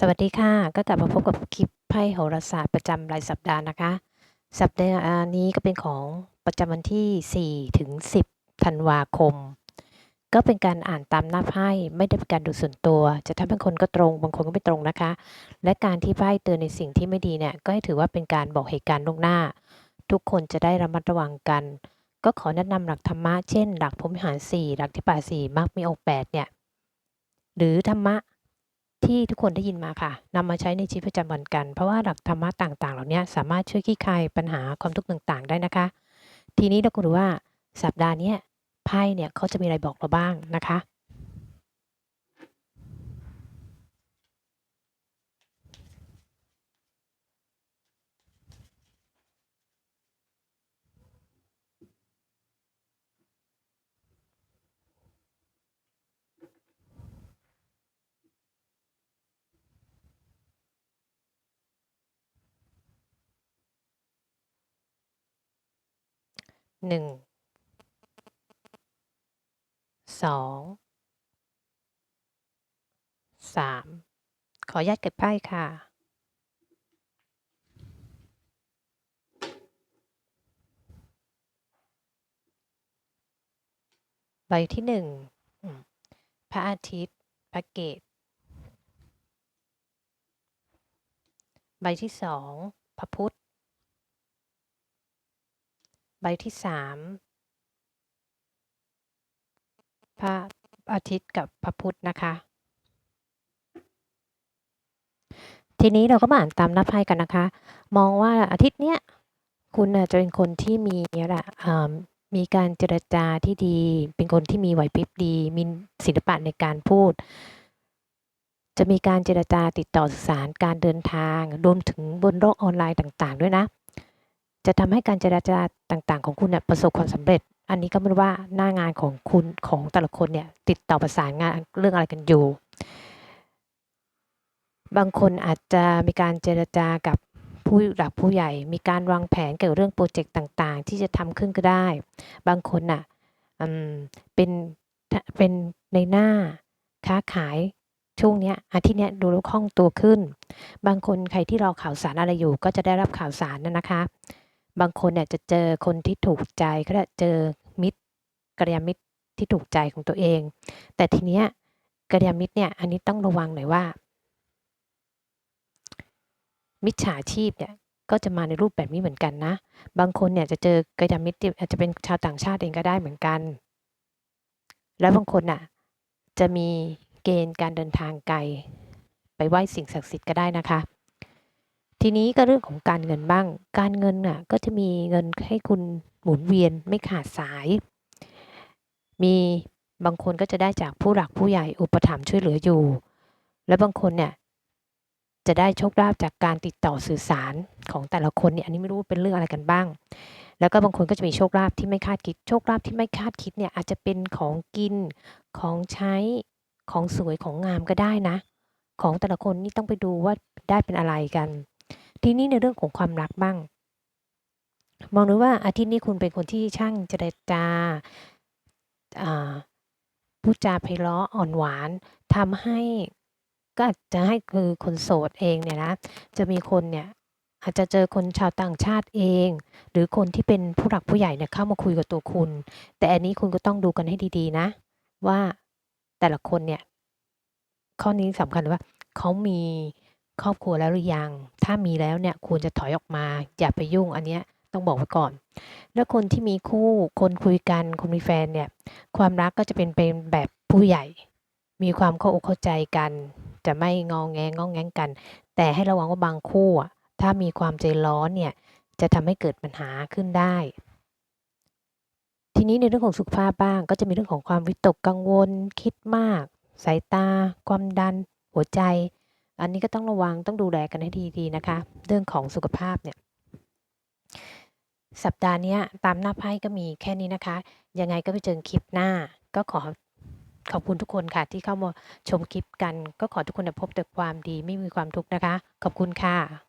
สวัสดีค่ะ ก็กลับมาพบกับคลิปไพ่โหราศาสตร์ประจำรายสัปดาห์นะคะ สัปดาห์นี้ก็เป็นของประจำวันที่ 4 ถึง 10 ธันวาคม ก็เป็นการอ่านตามหน้าไพ่ไม่ได้เป็นการดูส่วนตัว จะทำบางคนก็ตรงบางคนก็ไม่ตรงนะคะ และการที่ไพ่เตือนในสิ่งที่ไม่ดีเนี่ยก็ให้ถือว่าเป็นการบอกเหตุการณ์ล่วงหน้า ทุกคนจะได้ระมัดระวังกัน ก็ขอแนะนำหลักธรรมะเช่น หลักพรหมหาร4หลักที่ป่าสี่มักมีองค์8เนี่ยหรือธรรมะ ที่ทุกคนได้ยินมาค่ะนำมาใช้ในชีวิตประจำวันกัน เพราะว่าหลักธรรมะต่างๆ เหล่านี้สามารถช่วยคลี่คลายปัญหาความทุกข์ต่างๆ ได้นะคะ ทีนี้เราก็ดูว่าสัปดาห์นี้ไพ่เนี่ยเขาจะมีอะไรบอกเราบ้างนะคะ หนึ่งสองสามขออนุญาตเก็บไพ่ค่ะ ใบที่หนึ่งพระอาทิตย์พระเกตใบที่สองพระพุธ ใบที่สามพระอาทิตย์กับพระพุธนะคะ ทีนี้เราก็มาอ่านตามน้าไพ่กันนะคะ มองว่าอาทิตย์เนี้ยคุณจะเป็นคนที่มีนี่แหละมีการเจรจาที่ดี เป็นคนที่มีไหวพริบดี มีศิลปะในการพูด จะมีการเจรจาติดต่อสื่อสารการเดินทาง รวมถึงบนโลกออนไลน์ต่าง ๆ ด้วยนะ จะทำให้การเจรจาต่างๆ ของคุณเนี่ยประสบความสำเร็จ อันนี้ก็ไม่รู้ว่าหน้างานของคุณของแต่ละคนเนี่ยติดต่อประสานงานเรื่องอะไรกันอยู่ บางคนอาจจะมีการเจรจากับผู้หลักผู้ใหญ่ มีการวางแผนเกี่ยวกับเรื่องโปรเจกต์ต่างๆ ที่จะทำขึ้นก็ได้ บางคนน่ะเป็นเป็นในหน้าค้าขายช่วงเนี้ยอาทิตย์เนี้ยดูแล้วคล่องตัวขึ้น บางคนใครที่รอข่าวสารอะไรอยู่ ก็จะได้รับข่าวสารนะนะคะ บางคนเนี่ยจะเจอคนที่ถูกใจก็ได้เจอมิตรกัลยามิตรที่ถูกใจของตัวเอง แต่ทีเนี้ยกัลยามิตรเนี่ยอันนี้ต้องระวังหน่อยว่า มิจฉาชีพเนี่ยก็จะมาในรูปแบบนี้เหมือนกันนะ บางคนเนี่ยจะเจอกัลยามิตรอาจจะเป็นชาวต่างชาติเองก็ได้เหมือนกัน แล้วบางคนน่ะจะมีเกณฑ์การเดินทางไกล ไปไหว้สิ่งศักดิ์สิทธิ์ก็ได้นะคะ ทีนี้ก็เรื่องของการเงินบ้าง การเงินน่ะก็จะมีเงินให้คุณหมุนเวียนไม่ขาดสาย มีบางคนก็จะได้จากผู้หลักผู้ใหญ่อุปถัมภ์ช่วยเหลืออยู่ และบางคนเนี่ยจะได้โชคลาภจากการติดต่อสื่อสารของแต่ละคนเนี่ยอันนี้ไม่รู้เป็นเรื่องอะไรกันบ้าง แล้วก็บางคนก็จะมีโชคลาภที่ไม่คาดคิด โชคลาภที่ไม่คาดคิดเนี่ยอาจจะเป็นของกินของใช้ของสวยของงามก็ได้นะ ของแต่ละคนนี่ต้องไปดูว่าได้เป็นอะไรกัน ทีนี้ในเรื่องของความรักบ้าง มองดูว่าอาทิตย์นี้คุณเป็นคนที่ช่างเจรจาอ่าพูดจาไพเราะอ่อนหวานทำให้ก็อาจจะให้คือคนโสดเองเนี่ยนะจะมีคนเนี่ยอาจจะเจอคนชาวต่างชาติเอง หรือคนที่เป็นผู้หลักผู้ใหญ่เนี่ยเข้ามาคุยกับตัวคุณ แต่อันนี้คุณก็ต้องดูกันให้ดีๆนะ ว่าแต่ละคนเนี่ยข้อนี้สำคัญว่าเขามี ครอบครัวแล้วหรือยัง ถ้ามีแล้วเนี่ยควรจะถอยออกมา อย่าไปยุ่งอันเนี้ยต้องบอกไว้ก่อน แล้วคนที่มีคู่คนคุยกันคนมีแฟนเนี่ยความรักก็จะเป็นเป็นแบบผู้ใหญ่ มีความเข้าอกเข้าใจกัน จะไม่งองแงงองแงงกัน แต่ให้ระวังว่าบางคู่อะถ้ามีความใจร้อนเนี่ยจะทำให้เกิดปัญหาขึ้นได้ ทีนี้ในเรื่องของสุขภาพบ้าง ก็จะมีเรื่องของความวิตกกังวล คิดมาก สายตา ความดัน หัวใจ อันนี้ก็ต้องระวังต้องดูแลกันให้ดีๆนะคะ เรื่องของสุขภาพเนี่ยสัปดาห์นี้ตามหน้าไพ่ก็มีแค่นี้นะคะ ยังไงก็ไปเจอคลิปหน้า ก็ขอขอบคุณทุกคนค่ะ ที่เข้ามาชมคลิปกัน ก็ขอทุกคนพบแต่ความดีไม่มีความทุกข์นะคะ ขอบคุณค่ะ